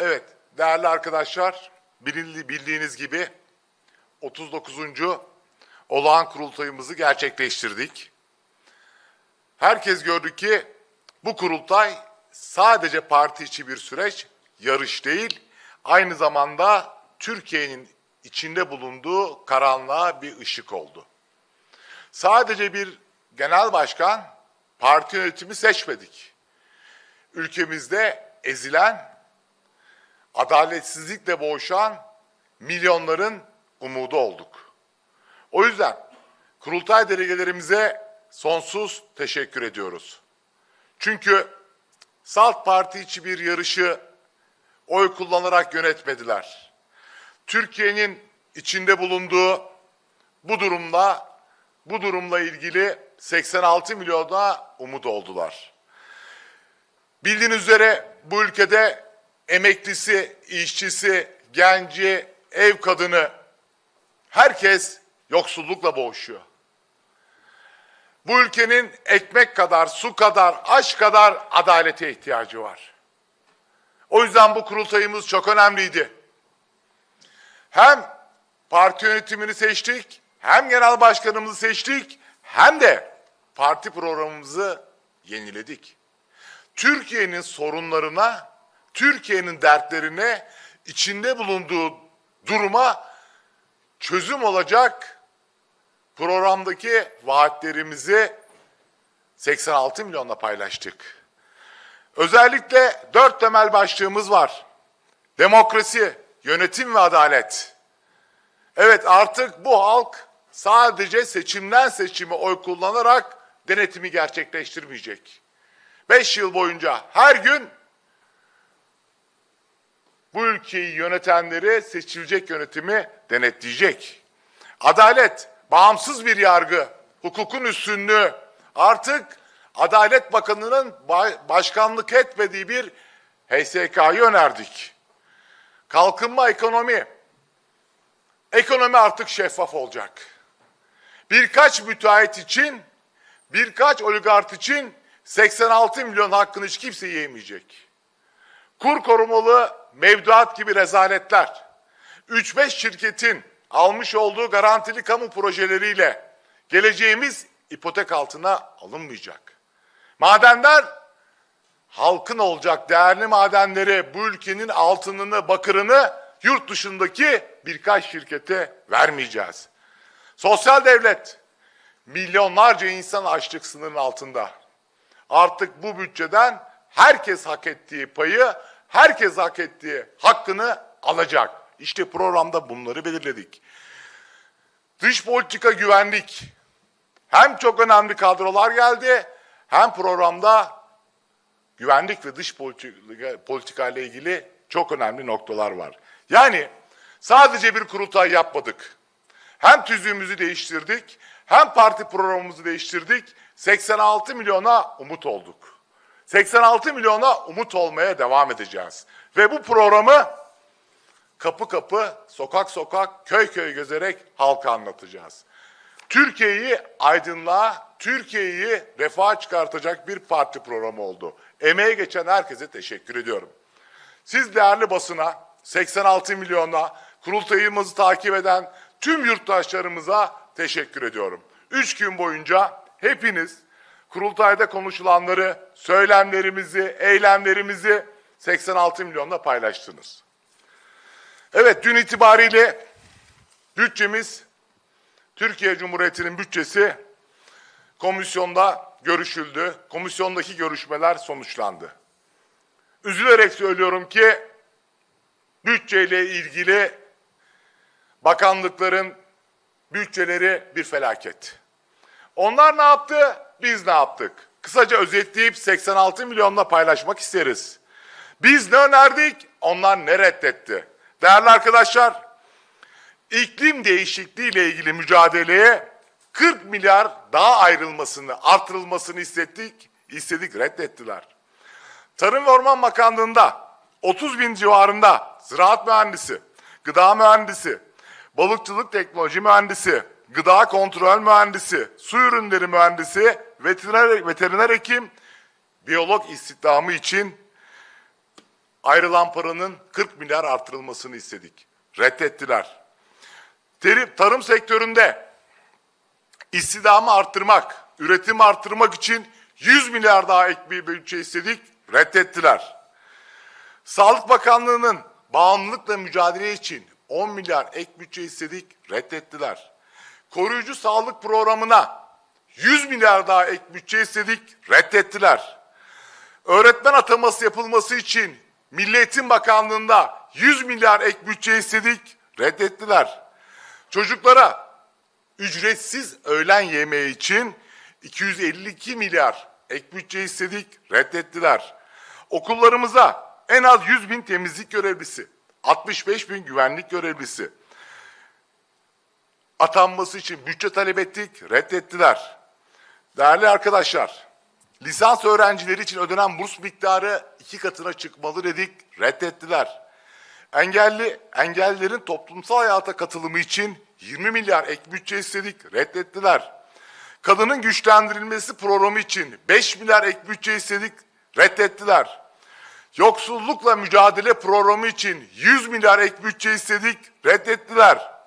Evet, değerli arkadaşlar, bildiğiniz gibi 39. olağan kurultayımızı gerçekleştirdik. Herkes gördü ki bu kurultay sadece parti içi bir süreç, yarış değil, aynı zamanda Türkiye'nin içinde bulunduğu karanlığa bir ışık oldu. Sadece bir genel başkan, parti yönetimi seçmedik. Ülkemizde ezilen, adaletsizlikle boğuşan milyonların umudu olduk. O yüzden kurultay delegelerimize sonsuz teşekkür ediyoruz. Çünkü Salt Parti içi bir yarışı oy kullanarak yönetmediler. Türkiye'nin içinde bulunduğu bu durumda bu durumla ilgili 86 milyona umut oldular. Bildiğiniz üzere bu ülkede emeklisi, işçisi, genci, ev kadını herkes yoksullukla boğuşuyor. Bu ülkenin ekmek kadar, su kadar, aş kadar adalete ihtiyacı var. O yüzden bu kurultayımız çok önemliydi. Hem parti yönetimini seçtik, hem genel başkanımızı seçtik, hem de parti programımızı yeniledik. Türkiye'nin sorunlarına, Türkiye'nin dertlerine, içinde bulunduğu duruma çözüm olacak programdaki vaatlerimizi 86 milyonla paylaştık. Özellikle dört temel başlığımız var. Demokrasi, yönetim ve adalet. Evet artık bu halk sadece seçimden seçime oy kullanarak denetimi gerçekleştirmeyecek. Beş yıl boyunca her gün bu ülkeyi yönetenleri seçilecek yönetimi denetleyecek. Adalet, bağımsız bir yargı, hukukun üstünlüğü artık Adalet Bakanı'nın ba- başkanlık etmediği bir HSK'yı önerdik. Kalkınma ekonomi. Ekonomi artık şeffaf olacak. Birkaç müteahhit için, birkaç oligark için 86 milyon hakkını hiç kimse yiyemeyecek. Kur korumalı mevduat gibi rezaletler, 3-5 şirketin almış olduğu garantili kamu projeleriyle geleceğimiz ipotek altına alınmayacak. Madenler halkın olacak değerli madenleri bu ülkenin altınını, bakırını yurt dışındaki birkaç şirkete vermeyeceğiz. Sosyal devlet milyonlarca insan açlık sınırının altında. Artık bu bütçeden herkes hak ettiği payı, herkes hak ettiği hakkını alacak. İşte programda bunları belirledik. Dış politika güvenlik. Hem çok önemli kadrolar geldi, hem programda güvenlik ve dış politika, politika ile ilgili çok önemli noktalar var. Yani sadece bir kurultay yapmadık. Hem tüzüğümüzü değiştirdik, hem parti programımızı değiştirdik. 86 milyona umut olduk. 86 milyona umut olmaya devam edeceğiz. Ve bu programı kapı kapı, sokak sokak, köy köy gezerek halka anlatacağız. Türkiye'yi aydınlığa, Türkiye'yi refaha çıkartacak bir parti programı oldu. Emeğe geçen herkese teşekkür ediyorum. Siz değerli basına, 86 milyona, kurultayımızı takip eden tüm yurttaşlarımıza teşekkür ediyorum. Üç gün boyunca hepiniz kurultayda konuşulanları, söylemlerimizi, eylemlerimizi 86 milyonla paylaştınız. Evet dün itibariyle bütçemiz Türkiye Cumhuriyeti'nin bütçesi komisyonda görüşüldü. Komisyondaki görüşmeler sonuçlandı. Üzülerek söylüyorum ki bütçeyle ilgili bakanlıkların bütçeleri bir felaket. Onlar ne yaptı? Biz ne yaptık? Kısaca özetleyip 86 milyonla paylaşmak isteriz. Biz ne önerdik? Onlar ne reddetti? Değerli arkadaşlar, iklim değişikliği ile ilgili mücadeleye 40 milyar daha ayrılmasını, artırılmasını istedik, istedik reddettiler. Tarım ve Orman Bakanlığı'nda 30 bin civarında ziraat mühendisi, gıda mühendisi, balıkçılık teknoloji mühendisi, gıda kontrol mühendisi, su ürünleri mühendisi, veteriner, veteriner hekim, biyolog istihdamı için ayrılan paranın 40 milyar artırılmasını istedik. Reddettiler. Tarım sektöründe istihdamı arttırmak, üretimi arttırmak için 100 milyar daha ek bir bütçe istedik. Reddettiler. Sağlık Bakanlığı'nın bağımlılıkla mücadele için 10 milyar ek bütçe istedik. Reddettiler. Koruyucu sağlık programına 100 milyar daha ek bütçe istedik. Reddettiler. Öğretmen ataması yapılması için Milli Eğitim Bakanlığı'nda 100 milyar ek bütçe istedik. Reddettiler. Çocuklara ücretsiz öğlen yemeği için 252 milyar ek bütçe istedik. Reddettiler. Okullarımıza en az 100 bin temizlik görevlisi, 65 bin güvenlik görevlisi atanması için bütçe talep ettik. Reddettiler. Değerli arkadaşlar, lisans öğrencileri için ödenen burs miktarı iki katına çıkmalı dedik, reddettiler. Engelli, engellilerin toplumsal hayata katılımı için 20 milyar ek bütçe istedik, reddettiler. Kadının güçlendirilmesi programı için 5 milyar ek bütçe istedik, reddettiler. Yoksullukla mücadele programı için 100 milyar ek bütçe istedik, reddettiler.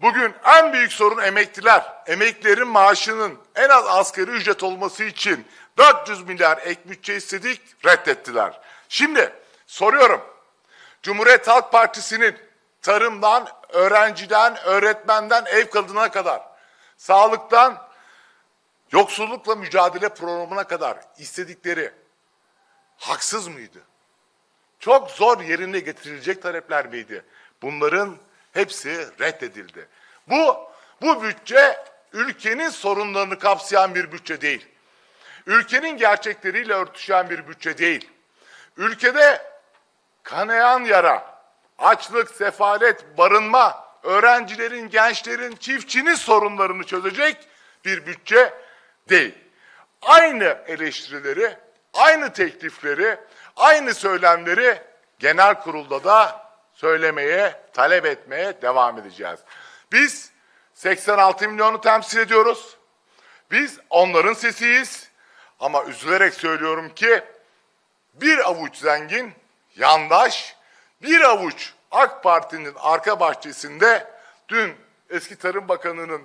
Bugün en büyük sorun emekliler. Emeklilerin maaşının en az asgari ücret olması için 400 milyar ek bütçe istedik, reddettiler. Şimdi soruyorum. Cumhuriyet Halk Partisi'nin tarımdan, öğrenciden, öğretmenden, ev kadına kadar, sağlıktan, yoksullukla mücadele programına kadar istedikleri haksız mıydı? Çok zor yerine getirilecek talepler miydi? Bunların hepsi reddedildi. Bu bu bütçe ülkenin sorunlarını kapsayan bir bütçe değil. Ülkenin gerçekleriyle örtüşen bir bütçe değil. Ülkede kanayan yara, açlık, sefalet, barınma, öğrencilerin, gençlerin, çiftçinin sorunlarını çözecek bir bütçe değil. Aynı eleştirileri, aynı teklifleri, aynı söylemleri genel kurulda da söylemeye, talep etmeye devam edeceğiz. Biz 86 milyonu temsil ediyoruz. Biz onların sesiyiz. Ama üzülerek söylüyorum ki bir avuç zengin, yandaş, bir avuç AK Parti'nin arka bahçesinde dün eski Tarım Bakanı'nın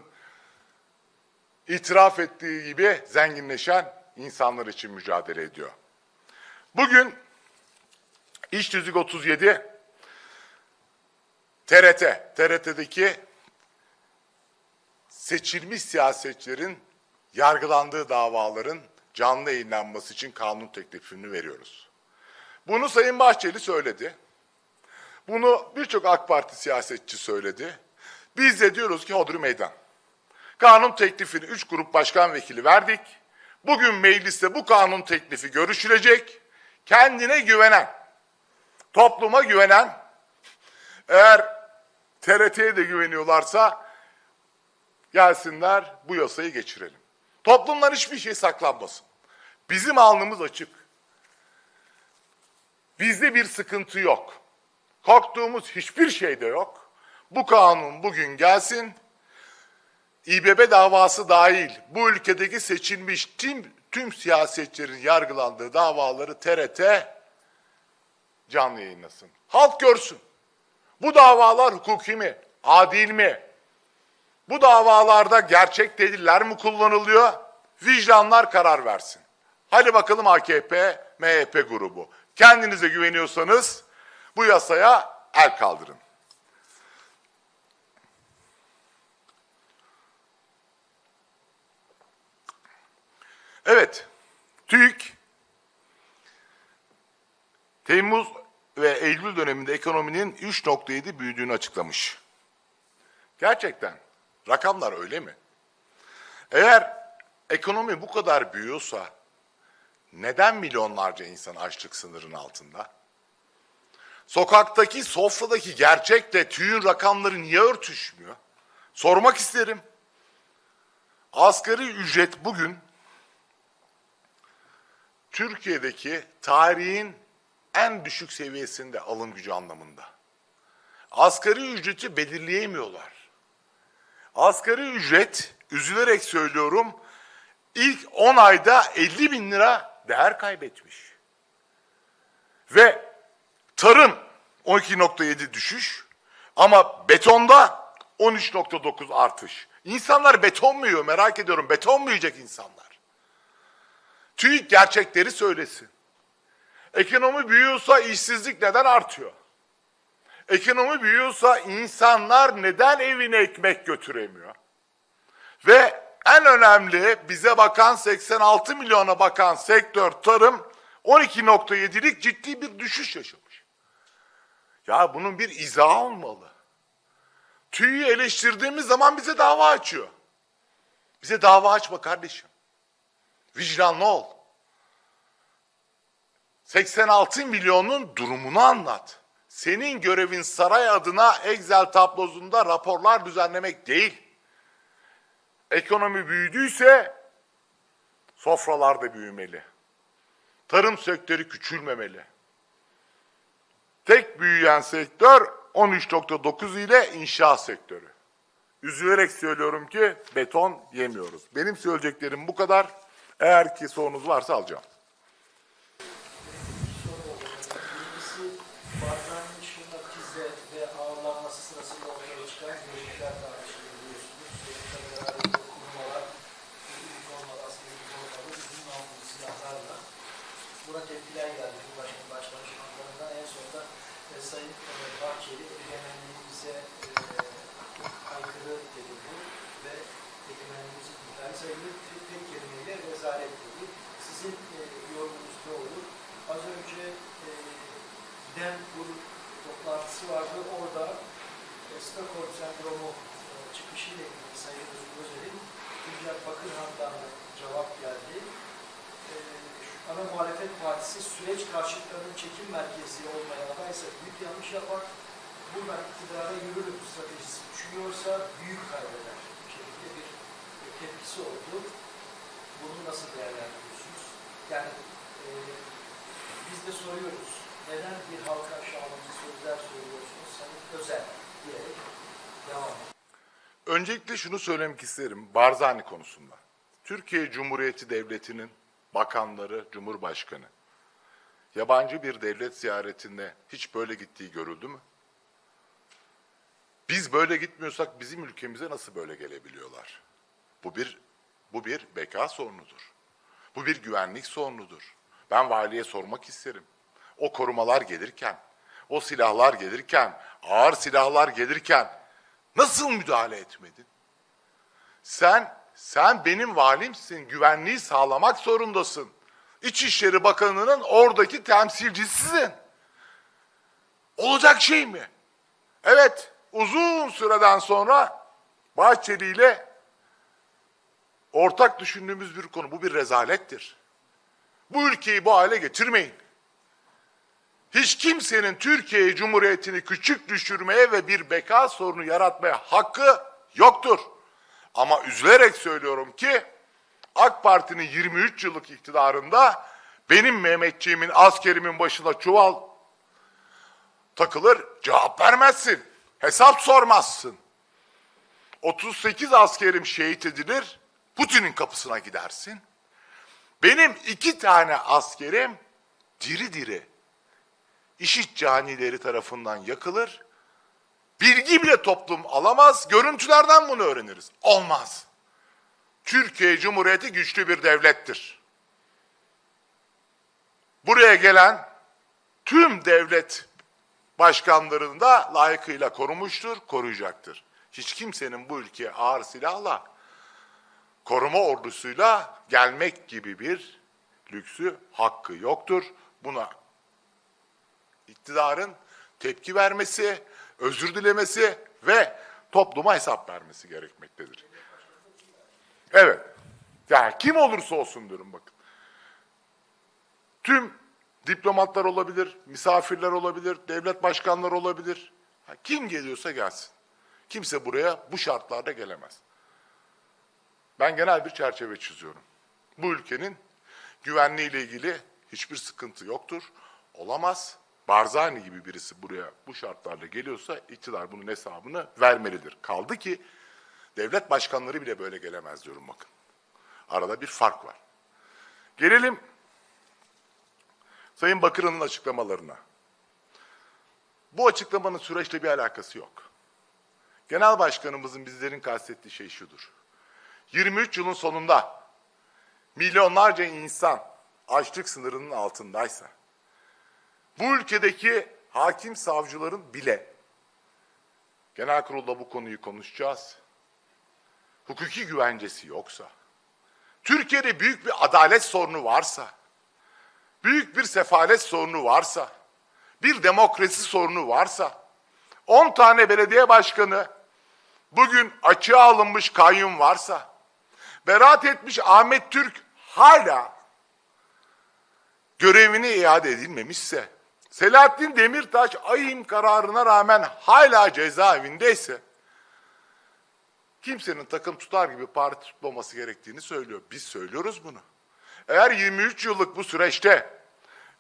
itiraf ettiği gibi zenginleşen insanlar için mücadele ediyor. Bugün İş Tüzük 37 TRT, TRT'deki seçilmiş siyasetçilerin yargılandığı davaların canlı yayınlanması için kanun teklifini veriyoruz. Bunu Sayın Bahçeli söyledi. Bunu birçok AK Parti siyasetçi söyledi. Biz de diyoruz ki hodri meydan. Kanun teklifini üç grup başkan vekili verdik. Bugün mecliste bu kanun teklifi görüşülecek. Kendine güvenen, topluma güvenen, eğer TRT'ye de güveniyorlarsa gelsinler bu yasayı geçirelim. Toplumdan hiçbir şey saklanmasın. Bizim alnımız açık. Bizde bir sıkıntı yok. Korktuğumuz hiçbir şey de yok. Bu kanun bugün gelsin. İBB davası dahil bu ülkedeki seçilmiş tüm, tüm siyasetçilerin yargılandığı davaları TRT canlı yayınlasın. Halk görsün. Bu davalar hukuki mi? Adil mi? Bu davalarda gerçek deliller mi kullanılıyor? Vicdanlar karar versin. Hadi bakalım AKP, MHP grubu. Kendinize güveniyorsanız bu yasaya el kaldırın. Evet, TÜİK Temmuz ve Eylül döneminde ekonominin 3.7 büyüdüğünü açıklamış. Gerçekten rakamlar öyle mi? Eğer ekonomi bu kadar büyüyorsa neden milyonlarca insan açlık sınırının altında? Sokaktaki, sofradaki gerçekle tüyün rakamları niye örtüşmüyor? Sormak isterim. Asgari ücret bugün Türkiye'deki tarihin en düşük seviyesinde alım gücü anlamında. Asgari ücreti belirleyemiyorlar. Asgari ücret, üzülerek söylüyorum, ilk 10 ayda 50 bin lira değer kaybetmiş. Ve Tarım 12.7 düşüş ama betonda 13.9 artış. İnsanlar beton mu yiyor merak ediyorum. Beton mu yiyecek insanlar? TÜİK gerçekleri söylesin. Ekonomi büyüyorsa işsizlik neden artıyor? Ekonomi büyüyorsa insanlar neden evine ekmek götüremiyor? Ve en önemli bize bakan 86 milyona bakan sektör tarım 12.7'lik ciddi bir düşüş yaşamış. Ya bunun bir izahı olmalı. TÜİ'yi eleştirdiğimiz zaman bize dava açıyor. Bize dava açma kardeşim. Vicdanlı ol. 86 milyonun durumunu anlat. Senin görevin saray adına Excel tablosunda raporlar düzenlemek değil. Ekonomi büyüdüyse sofralar da büyümeli. Tarım sektörü küçülmemeli. Tek büyüyen sektör 13.9 ile inşaat sektörü. Üzülerek söylüyorum ki beton yemiyoruz. Benim söyleyeceklerim bu kadar. Eğer ki sorunuz varsa alacağım. Birincisi bazen şırnakizle ve ağırlanması sırasında ortaya çıkan görüntüler tartışılıyor biliyorsunuz. Tabii kurmalar, uniformalar, askeri uniformalar, uzun namlulu silahlarla buna tepkiler geldi. Cumhurbaşkanı Başdanışmanlarından en sonunda e, Sayın e, Bahçeli egemenliğimize e, aykırı dedi bu ve egemenliğimizin sayılır tek, kelimeyle rezalet dedi. Sizin e, yorumunuz ne olur? Az önce e, giden grup toplantısı vardı. Orada e, Stockholm sendromu e, çıkışıyla ilgili Sayın Özgür Özel'in Hülya Bakırhan'dan cevap geldi. E, ana muhalefet partisi süreç karşıtlarının çekim merkezi olmaya adaysa büyük yanlış yapar. Buradan iktidara yürürüm stratejisi düşünüyorsa büyük kaybeder. Tepkisi oldu. Bunu nasıl değerlendiriyorsunuz? Yani e, biz de soruyoruz. Neden bir halka aşağılayıcı sözler söylüyorsunuz? Sayın Özel diyerek devam. Öncelikle şunu söylemek isterim Barzani konusunda. Türkiye Cumhuriyeti Devleti'nin bakanları, cumhurbaşkanı yabancı bir devlet ziyaretinde hiç böyle gittiği görüldü mü? Biz böyle gitmiyorsak bizim ülkemize nasıl böyle gelebiliyorlar? Bu bir bu bir beka sorunudur. Bu bir güvenlik sorunudur. Ben valiye sormak isterim. O korumalar gelirken, o silahlar gelirken, ağır silahlar gelirken nasıl müdahale etmedin? Sen sen benim valimsin. Güvenliği sağlamak zorundasın. İçişleri Bakanı'nın oradaki temsilcisisin. Olacak şey mi? Evet, uzun süreden sonra Bahçeli ile ortak düşündüğümüz bir konu. Bu bir rezalettir. Bu ülkeyi bu hale getirmeyin. Hiç kimsenin Türkiye Cumhuriyeti'ni küçük düşürmeye ve bir beka sorunu yaratmaya hakkı yoktur. Ama üzülerek söylüyorum ki AK Parti'nin 23 yıllık iktidarında benim Mehmetçiğimin, askerimin başına çuval takılır, cevap vermezsin. Hesap sormazsın. 38 askerim şehit edilir, Putin'in kapısına gidersin. Benim iki tane askerim diri diri işit canileri tarafından yakılır. Bilgi bile toplum alamaz. Görüntülerden bunu öğreniriz. Olmaz. Türkiye Cumhuriyeti güçlü bir devlettir. Buraya gelen tüm devlet başkanlarını da layıkıyla korumuştur, koruyacaktır. Hiç kimsenin bu ülkeye ağır silahla, koruma ordusuyla gelmek gibi bir lüksü, hakkı yoktur. Buna iktidarın tepki vermesi, özür dilemesi ve topluma hesap vermesi gerekmektedir. Evet. Yani kim olursa olsun diyorum bakın. Tüm diplomatlar olabilir, misafirler olabilir, devlet başkanları olabilir. Kim geliyorsa gelsin. Kimse buraya bu şartlarda gelemez. Ben genel bir çerçeve çiziyorum. Bu ülkenin güvenliği ile ilgili hiçbir sıkıntı yoktur. Olamaz. Barzani gibi birisi buraya bu şartlarla geliyorsa iktidar bunun hesabını vermelidir. Kaldı ki devlet başkanları bile böyle gelemez diyorum bakın. Arada bir fark var. Gelelim Sayın Bakırhan'ın açıklamalarına. Bu açıklamanın süreçle bir alakası yok. Genel başkanımızın bizlerin kastettiği şey şudur. 23 yılın sonunda milyonlarca insan açlık sınırının altındaysa, bu ülkedeki hakim savcıların bile genel kurulda bu konuyu konuşacağız. Hukuki güvencesi yoksa, Türkiye'de büyük bir adalet sorunu varsa, büyük bir sefalet sorunu varsa, bir demokrasi sorunu varsa, 10 tane belediye başkanı bugün açığa alınmış kayyum varsa, beraat etmiş Ahmet Türk hala görevine iade edilmemişse, Selahattin Demirtaş ayım kararına rağmen hala cezaevindeyse, kimsenin takım tutar gibi parti tutmaması gerektiğini söylüyor. Biz söylüyoruz bunu. Eğer 23 yıllık bu süreçte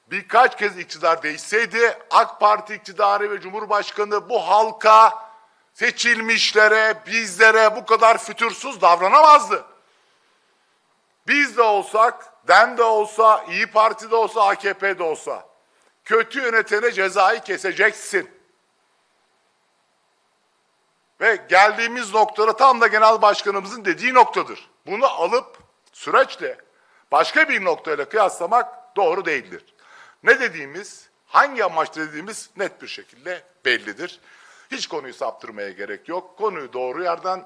birkaç kez iktidar değişseydi AK Parti iktidarı ve Cumhurbaşkanı bu halka, seçilmişlere, bizlere bu kadar fütursuz davranamazdı. Biz de olsak, DEM de olsa, İyi Parti de olsa, AKP de olsa kötü yönetene cezayı keseceksin. Ve geldiğimiz noktada tam da genel başkanımızın dediği noktadır. Bunu alıp süreçle başka bir noktayla kıyaslamak doğru değildir. Ne dediğimiz, hangi amaçla dediğimiz net bir şekilde bellidir. Hiç konuyu saptırmaya gerek yok. Konuyu doğru yerden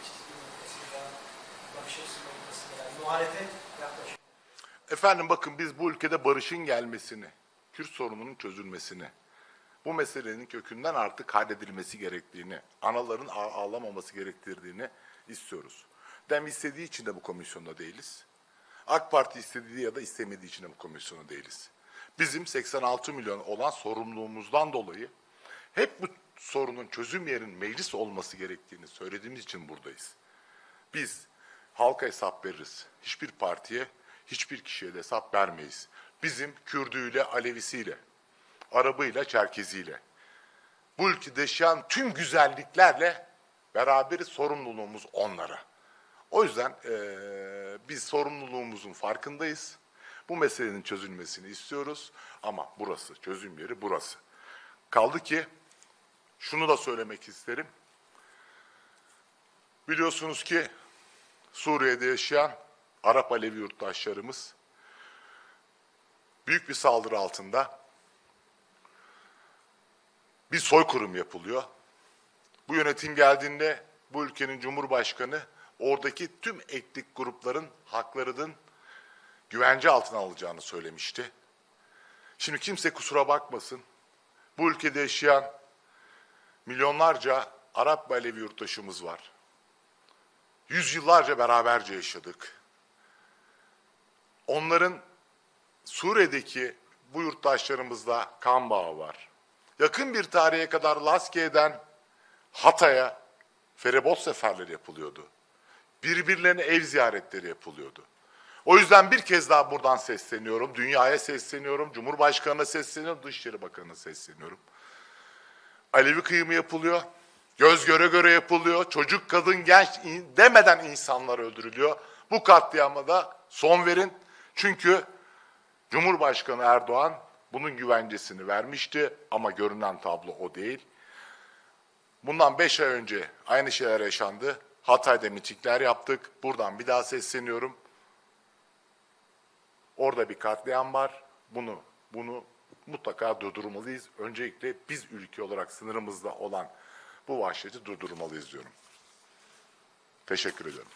Efendim bakın biz bu ülkede barışın gelmesini, Kürt sorununun çözülmesini, bu meselenin kökünden artık halledilmesi gerektiğini, anaların ağ- ağlamaması gerektirdiğini istiyoruz. Dem istediği için de bu komisyonda değiliz. AK Parti istediği ya da istemediği için de bu komisyonda değiliz. Bizim 86 milyon olan sorumluluğumuzdan dolayı hep bu sorunun çözüm yerinin meclis olması gerektiğini söylediğimiz için buradayız. Biz halka hesap veririz. Hiçbir partiye, hiçbir kişiye de hesap vermeyiz. Bizim Kürdüyle, Alevisiyle, Arabıyla, Çerkeziyle, bu ülkede yaşayan tüm güzelliklerle beraberiz sorumluluğumuz onlara. O yüzden eee, biz sorumluluğumuzun farkındayız. Bu meselenin çözülmesini istiyoruz ama burası, çözüm yeri burası. Kaldı ki şunu da söylemek isterim. Biliyorsunuz ki Suriye'de yaşayan Arap Alevi yurttaşlarımız büyük bir saldırı altında. Bir soykırım yapılıyor. Bu yönetim geldiğinde bu ülkenin cumhurbaşkanı oradaki tüm etnik grupların haklarının güvence altına alacağını söylemişti. Şimdi kimse kusura bakmasın. Bu ülkede yaşayan milyonlarca Arap ve Alevi yurttaşımız var. Yüzyıllarca beraberce yaşadık. Onların Suriye'deki bu yurttaşlarımızla kan bağı var. Yakın bir tarihe kadar Laskiye'den Hatay'a feribot seferleri yapılıyordu. Birbirlerine ev ziyaretleri yapılıyordu. O yüzden bir kez daha buradan sesleniyorum. Dünyaya sesleniyorum. Cumhurbaşkanına sesleniyorum. Dışişleri Bakanı'na sesleniyorum. Alevi kıyımı yapılıyor. Göz göre göre yapılıyor. Çocuk, kadın, genç demeden insanlar öldürülüyor. Bu katliama da son verin. Çünkü Cumhurbaşkanı Erdoğan bunun güvencesini vermişti ama görünen tablo o değil. Bundan beş ay önce aynı şeyler yaşandı. Hatay'da mitikler yaptık. Buradan bir daha sesleniyorum. Orada bir katliam var. Bunu bunu mutlaka durdurmalıyız. Öncelikle biz ülke olarak sınırımızda olan bu vahşeti durdurmalıyız diyorum. Teşekkür ediyorum.